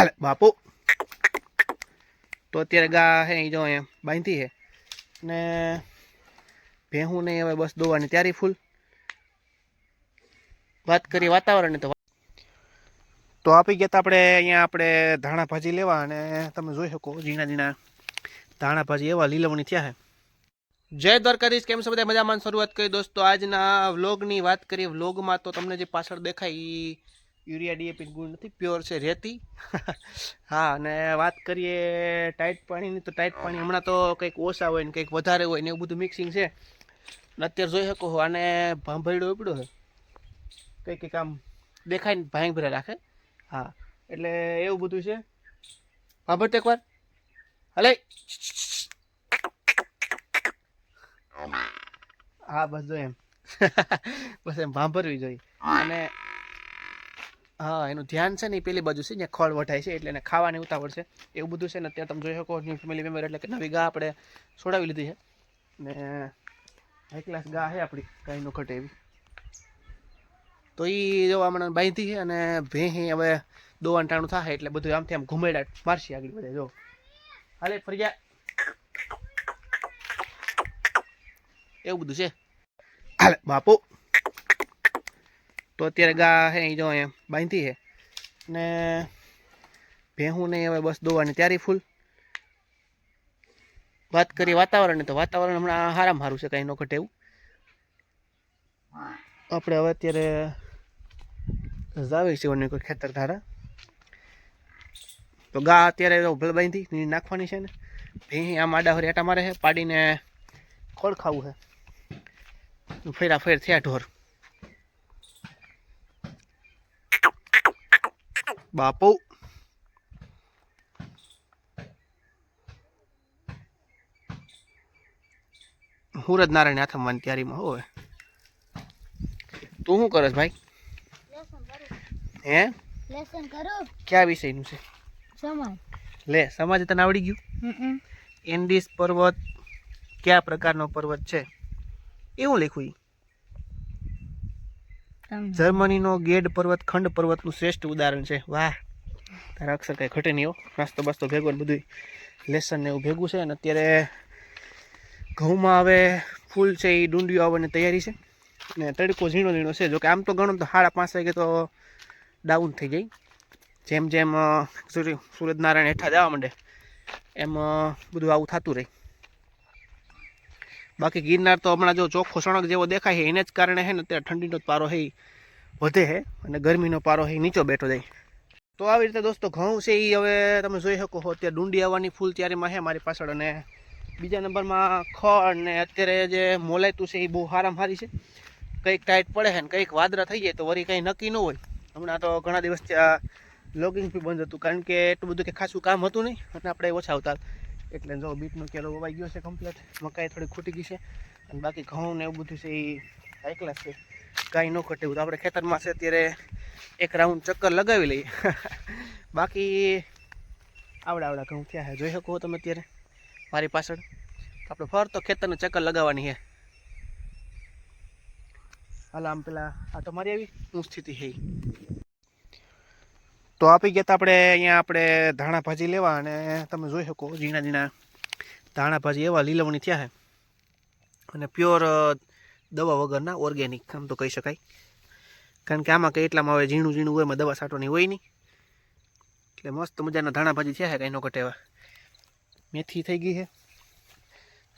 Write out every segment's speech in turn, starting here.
હાલે, બાપુ. તો અત્યારે ગા હે જો અહીંયા બાંધી હે. ને ભેહું નહીં હવે બસ દોવાની ત્યારે ફૂલ. વાત કરીએ વાતાવરણની તો તો આપી ગયા તા આપણે, અહીંયા આપણે ધાણા ભાજી લેવા અને તમે જોઈ શકો ઝીણા ઝીણા ધાણા ભાજી એવા લીલવણી થયા છે જય દ્વારકાધીશ, કેમ છો બધા? મજામાં શરૂઆત કરી દોસ્તો આજના વ્લોગની વાત કરીએ. વ્લોગમાં તો તમને જે પાછળ દેખાય ઈ યુરિયા ડીએપી ગુણ નથી, પ્યોર છે, રેતી. હા, અને વાત કરીએ ટાઈટ પાણીની તો ટાઈટ પાણી હમણાં તો કંઈક ઓછા હોય ને કંઈક વધારે હોય ને એવું બધું મિક્સિંગ છે. અને અત્યારે જોઈ શકો છો આને ભાંભરડો ઉપડ્યો છે. કંઈક કંઈક આમ દેખાય ને, ભાંગ રાખે. હા, એટલે એવું બધું છે. ભાંભરતો એકવાર. હલે. હા, બસ જો એમ. બસ એમ ભાંભરવી જોઈએ. અને હા, એનું ધ્યાન છે ને એ પેલી બાજુ છે, જ્યાં ખોળ વઢાય છે, એટલે એને ખાવાની ઉતાવળ છે. એવું બધું છે ને અત્યારે તમે જોઈ શકો ન્યૂ ફેમિલી મેમ્બર એટલે કે નવી ગા આપણે છોડાવી લીધી છે. ને હાઈ ક્લાસ ગા છે આપણી કાંઈ નો ઘટે એવી. તો એ જો હમણાં બાંધી છે અને ભેહી હવે દોવાન ટાણું થાય એટલે બધું આમથી આમ ઘુમેડા મારશે આગળ બધે, જો. હાલે, ફરી જા. એવું બધું છે. હાલે, બાપુ. તો અત્યારે ગા હે જો અહીંયા બાંધી છે ને ભેહું નહીં હવે બસ દોવાની ત્યારે ફૂલ વાત કરીએ વાતાવરણની, તો વાતાવરણ હમણાં હારામાં સારું છે, કાંઈ ન ઘટે એવું. આપણે હવે અત્યારે જાવી છે કોઈ ખેતર ધારા. તો ગા અત્યારે ભલે બાંધી, ની નાખવાની છે ને. ભેહી આમ આડા હરી આટા મારે છે, પાડીને ખોળ ખાવું છે. ફેરા ફેર થયા ઢોર. બાપુ. હુરજ નારાયણ આથમવાની તૈયારીમાં હોય તું શું કરસ ભાઈ? હે? લેસન કરું? કયા વિષયનું છે? સમાજ. લે સમાજ તને આવડી ગયું? એન્ડિસ પર્વત કયા પ્રકારનો પર્વત છે? એવું લખ્યું. જર્મનીનો ગેડ પર્વત, ખંડ પર્વતનું શ્રેષ્ઠ ઉદાહરણ છે. વાહ. તારા અક્ષર કાંઈ ઘટે નહીં નાસ્તો બાસ્તો ભેગો ને બધું લેસન ને એવું ભેગું છે અને અત્યારે ઘઉંમાં હવે ફૂલ છે એ ડુંડિયું આવવાની તૈયારી છે. ને તડકો ઝીણો ઝીણો છે. જોકે આમ તો ગણો તો સાડા પાંચ વાગે તો ડાઉન થઈ જાય. જેમ જેમ સૂર્ય સૂરજનારાયણ હેઠા જવા માંડે, એમ બધું આવું થતું રહે. બાકી ગિરનાર તો હમણાં જો ચોખ્ખો સણક જેવો દેખાય છે, એને જ કારણે છે ને અત્યારે ઠંડીનો પારો છે વધે છે અને ગરમીનો પારો છે નીચો બેઠો જાય. તો આવી રીતે દોસ્તો ઘઉં છે એ હવે તમે જોઈ શકો છો, અત્યારે ડુંડી આવવાની ફૂલ તૈયારીમાં છે મારી પાછળ અને બીજા નંબરમાં ખડ ને અત્યારે જે મોલાયતું છે એ બહુ હારામ સારી છે. કંઈક ટાઈટ પડે છે ને કંઈક વાદળા થઈ જાય તો વળી કંઈ નક્કી ન હોય. હમણાં તો ઘણા દિવસથી આ લોગિંગ બી બંધ હતું કારણ કે એટલું બધું કે ખાસું કામ હતું નહીં અને આપણે ઓછા આવતા. એટલે જો બીટનો કેરો વવાઈ ગયો છે કમ્પ્લીટ મકાઈ થોડી ખૂટી ગઈ છે. અને બાકી ઘઉં ને એવું બધું છે એ હાઈ છે. કાંઈ ન ઘટે એવું. તો આપણે ખેતરમાં છે અત્યારે એક રાઉન્ડ ચક્કર લગાવી લઈએ. બાકી આવડા આવડા ઘઉં થયા છે. જોઈ શકો તમે અત્યારે મારી પાછળ. આપણે ફરતો ખેતરને ચક્કર લગાવવાની છે. હાલ, આમ પેલા આ તો મારી આવી. હું સ્થિતિ છે. તો આપી ગયા તા આપણે અહીંયા આપણે ધાણા ભાજી લેવા અને તમે જોઈ શકો ઝીણા ઝીણા ધાણા ભાજી એવા લીલવણી થયા છે અને પ્યોર દવા વગરના ઓર્ગેનિક, આમ તો કહી શકાય. કારણ કે આમાં કંઈ એટલામાં હવે ઝીણું ઝીણું હોય, એમાં દવા છાંટવાની હોય નહીં. એટલે મસ્ત મજાના ધાણા ભાજી થયા છે કંઈ નો ઘટે મેથી થઈ ગઈ છે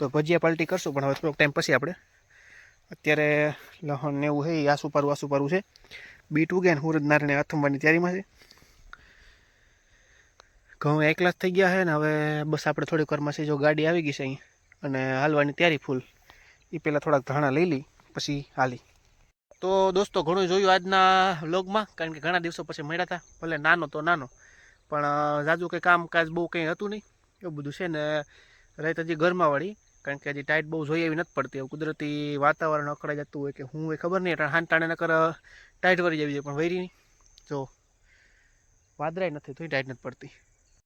તો ભજીયા પાલટી કરશું, પણ હવે થોડોક ટાઈમ પછી આપણે. અત્યારે લહણ ને એવું છે આસુપારું આસુપારું છે. બીટ ઉગે ને હુરજ નારણે અથમવાની તૈયારીમાં છે. ઘઉં એકલા જ થઈ ગયા છે ને, હવે બસ આપણે થોડીક વારમાં જો ગાડી આવી ગઈ છે અહીં અને હાલવાની તૈયારી ફૂલ એ પહેલાં થોડાક ધાણા લઈ લઈ, પછી હાલી. તો દોસ્તો, ઘણું જોયું આજના વ્લોગમાં, કારણ કે ઘણા દિવસો પછી મળ્યા હતા ભલે નાનો તો નાનો, પણ જાજુ કંઈ કામકાજ બહુ કંઈ હતું નહીં, એવું બધું છે ને, રહી હજી ઘરમાં વાળી કારણ કે હજી ટાઈટ બહુ જોઈએ એવી નથી પડતી કુદરતી વાતાવરણ અકળાઈ જતું હોય કે હું એ ખબર નહીં હાન ટાણે નકર ટાઈટ વળી જવી જોઈએ, પણ વૈરી નહીં. જો વાદરાય નથી, તોય ટાઈટ નથી પડતી.